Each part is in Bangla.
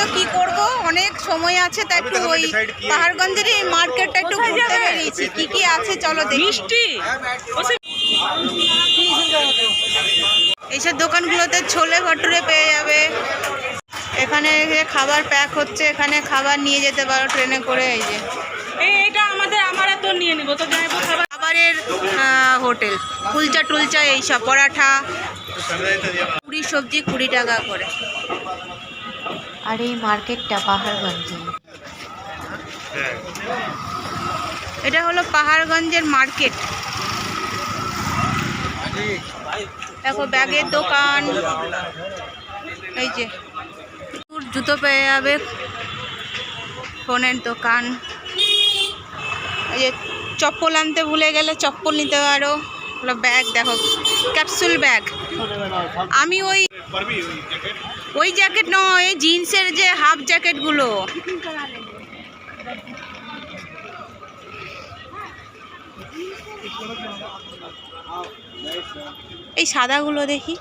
তো কি করব? অনেক সময় আছে তাই একটু ওই পাহাড়গঞ্জের এই মার্কেটটা একটু ঘুরতে বেরিয়েছি। কি কি আছে চলো দেখি। মিষ্টি? এইসব দোকানগুলোতে ছোলে ভটুরে পেয়ে যাবে। এখানে যে খাবার প্যাক হচ্ছে এখানে খাবার নিয়ে যেতে পারো ট্রেনে করে এই যে। এই এটা আমাদের আমরা তো নিয়ে নিব তো যাইবো খাবার খাবারের আহ, হোটেল। কুলচা টুলচা এইসব পরাঠা। কুড়ি সবজি কুড়ি টাকা করে। আর এই মার্কেটটা পাহাড়গঞ্জে। এটা হলো পাহাড়গঞ্জের মার্কেট। দেখো ব্যাগের দোকান। এই যে জুতো পেয়ে যাবে। ফোনের দোকান। এই যে চপ্পল আনতে ভুলে গেলে চপ্পল নিতে পারো ব্যাগ, দেখো, ক্যাপসুল ব্যাগ। আমি ওই ওই জ্যাকেট নয় জিন্সের যে হাফ জ্যাকেটগুলো এই সাদাগুলো দেখি।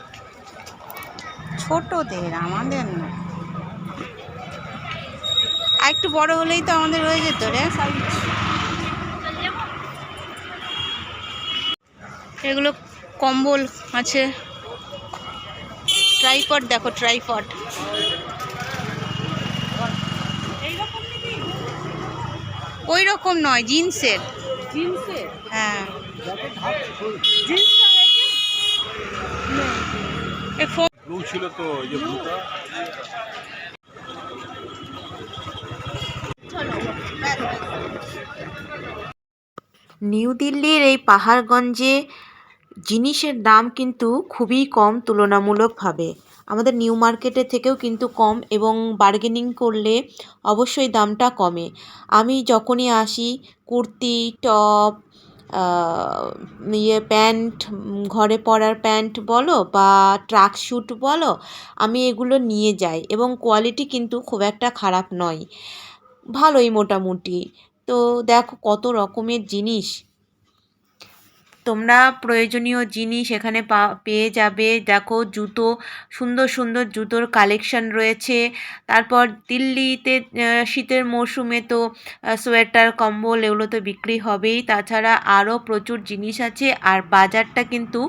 ছোটদের আমাদের না। আর একটু বড় হলেই তো আমাদের হয়ে যেত রে। এগুলো কম্বল আছে। ট্রাইপড দেখো ট্রাইপড। ওই রকম নয় জিন্সের। জিন্সের হ্যাঁ ছিল তো নিউ দিল্লির এই পাহাড়গঞ্জে জিনিসের দাম কিন্তু খুবই কম তুলনামূলকভাবে। আমাদের নিউ মার্কেটের থেকেও কিন্তু কম এবং বার্গেনিং করলে অবশ্যই দামটা কমে। আমি যখনই আসি, কুর্তি টপ ইয়ে প্যান্ট, ঘরে পরার প্যান্ট বলো বা ট্রাক স্যুট বলো, আমি এগুলো নিয়ে যাই এবং কোয়ালিটি কিন্তু খুব একটা খারাপ নয়। ভালোই মোটামুটি। তো দেখো কত রকমের জিনিস। তোমরা প্রয়োজনীয় জিনিস এখানে পা, পেয়ে যাবে। দেখো জুতো, সুন্দর সুন্দর জুতোর কালেকশন রয়েছে। তারপর দিল্লিতে শীতের মরশুমে তো সোয়েটার, কম্বল এগুলো তো বিক্রি হবেই। তাছাড়া আরও প্রচুর জিনিস আছে আর বাজারটা কিন্তু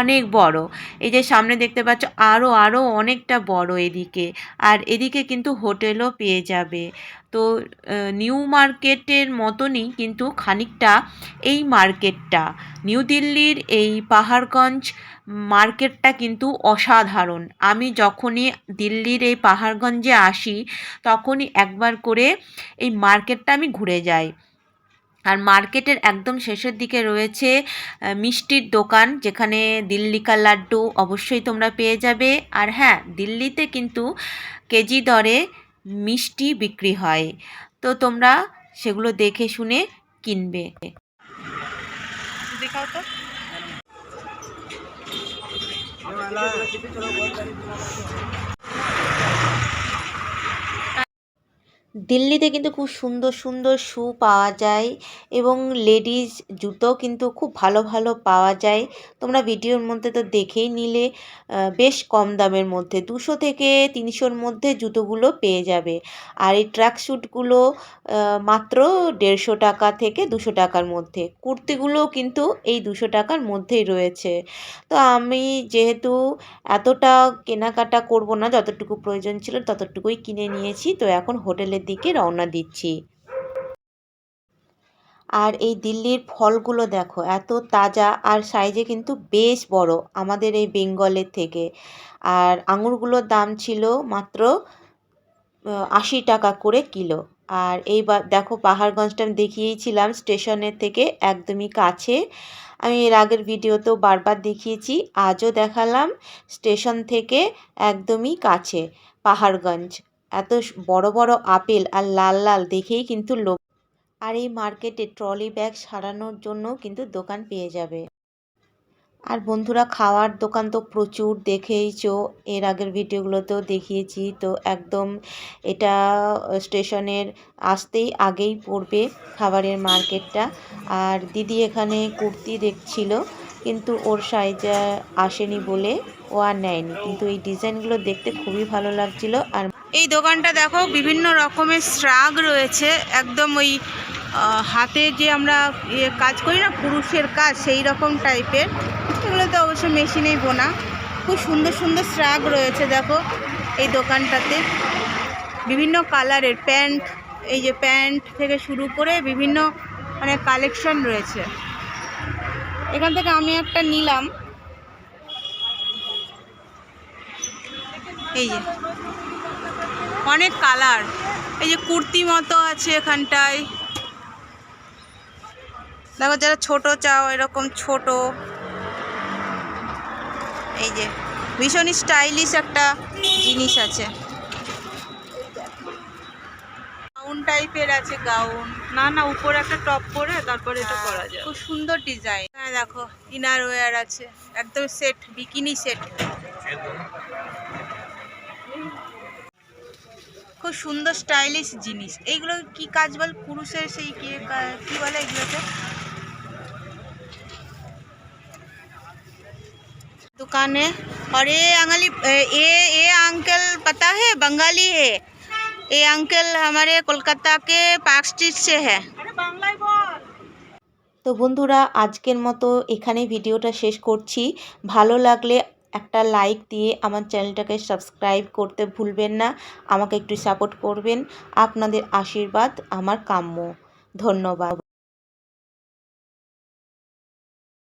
অনেক বড়। এই যে সামনে দেখতে পাচ্ছ, আরও আরও অনেকটা বড় এদিকে। আর এদিকে কিন্তু হোটেলও পেয়ে যাবে। তো নিউ মার্কেটের মতনই কিন্তু খানিকটা এই মার্কেটটা নিউ দিল্লির এই পাহাড়গঞ্জ মার্কেটটা কিন্তু অসাধারণ। আমি যখনই দিল্লির এই পাহাড়গঞ্জে আসি, তখনই একবার করে এই মার্কেটটা আমি ঘুরে যাই। আর মার্কেটের একদম শেষের দিকে রয়েছে মিষ্টির দোকান, যেখানে দিল্লি কা লাড্ডু অবশ্যই তোমরা পেয়ে যাবে। আর হ্যাঁ দিল্লিতে কিন্তু কেজি দরে মিষ্টি বিক্রি হয়। তো তোমরা সেগুলো দেখে শুনে কিনবে। দেখাও তো। দিল্লিতে কিন্তু খুব সুন্দর সুন্দর শ্যু পাওয়া যায় এবং লেডিস জুতো কিন্তু খুব ভালো ভালো পাওয়া যায়। তোমরা ভিডিওর মধ্যে তো দেখেই নিলে বেশ কম দামের মধ্যে, দুশো থেকে তিনশোর মধ্যে জুতোগুলো পেয়ে যাবে। আর এই ট্র্যাক স্যুটগুলো মাত্র দেড়শো টাকা থেকে দুশো টাকার মধ্যে, কুর্তিগুলোও কিন্তু এই দুশো টাকার মধ্যেই রয়েছে। তো আমি যেহেতু এতটা কেনাকাটা করব না, যতটুকু প্রয়োজন ছিল ততটুকুই কিনে নিয়েছি, তো এখন হোটেলের দিকে রওনা দিচ্ছি। আর এই দিল্লির ফলগুলো দেখো, এত তাজা আর সাইজে কিন্তু বেশ বড় আমাদের এই বেঙ্গলের থেকে। আর আঙুরগুলোর দাম ছিল মাত্র আশি টাকা করে কিলো। আর এইবার দেখো পাহাড়গঞ্জটা আমি দেখিয়েছিলাম স্টেশনের থেকে একদমই কাছে। আমি এর আগের ভিডিওতেও বারবার দেখিয়েছি, আজও দেখালাম স্টেশন থেকে একদমই কাছে পাহাড়গঞ্জ। এত বড় বড় আপেল আর লাল লাল দেখেই কিন্তু লোক আর এই মার্কেটে ট্রলি ব্যাগ সারানোর জন্য কিন্তু দোকান পেয়ে যাবে। আর বন্ধুরা, খাওয়ার দোকান তো প্রচুর দেখেইছো। এর আগের ভিডিওগুলোতেও দেখিয়েছি। তো একদম এটা স্টেশনের আসতেই আগেই পড়বে খাবারের মার্কেটটা। আর দিদি এখানে কুর্তি দেখছিল, কিন্তু ওর সাইজে আসেনি বলে ও আর নেয়নি। কিন্তু এই ডিজাইনগুলো দেখতে খুবই ভালো লাগছিল। আর এই দোকানটা দেখো, বিভিন্ন রকমের শ্রাগ রয়েছে। একদম ওই হাতে যে আমরা ইয়ে কাজ করি না, পুরুষের কাজ, সেই রকম টাইপের। এগুলো তো অবশ্য মেশিনেই বোনা। খুব সুন্দর সুন্দর শ্রাগ রয়েছে, দেখো, এই দোকানটাতে। বিভিন্ন কালারের প্যান্ট, এই যে প্যান্ট থেকে শুরু করে বিভিন্ন মানে কালেকশন রয়েছে। এখান থেকে আমি একটা নিলাম। এই যে অনেক কালার। এই যে কুর্তি মতো আছে এখানটায়। দেখো যারা ছোট চাও এরকম ছোট। এই যে ভীষণ স্টাইলিশ একটা জিনিস আছে। গাউন টাইপের আছে গাউন না না উপরে একটা টপ পরে তারপরে এটা করা যায়। খুব সুন্দর ডিজাইন হ্যাঁ দেখো ইনার ওয়্যার আছে। একদম সেট বিকিনি সেট খুব সুন্দর স্টাইলিশ জিনিস এইগুলো কি কাজ বল পুরুষের সেই কি কা- কি বলে এগুলোকে दुकान है और ये अंगली ये ये अंकल पता है बंगाली है ये अंकल हमारे कोलकाता के पार्क स्ट्रीट से है আরে বাংলায় বল তো বন্ধুরা আজকের মতো এখানে ভিডিওটা শেষ করছি ভালো লাগলে একটা লাইক দিয়ে আমার চ্যানেলটাকে সাবস্ক্রাইব করতে ভুলবেন না। আমাকে একটু সাপোর্ট করবেন। আপনাদের আশীর্বাদ, আমার কাম্য। ধন্যবাদ।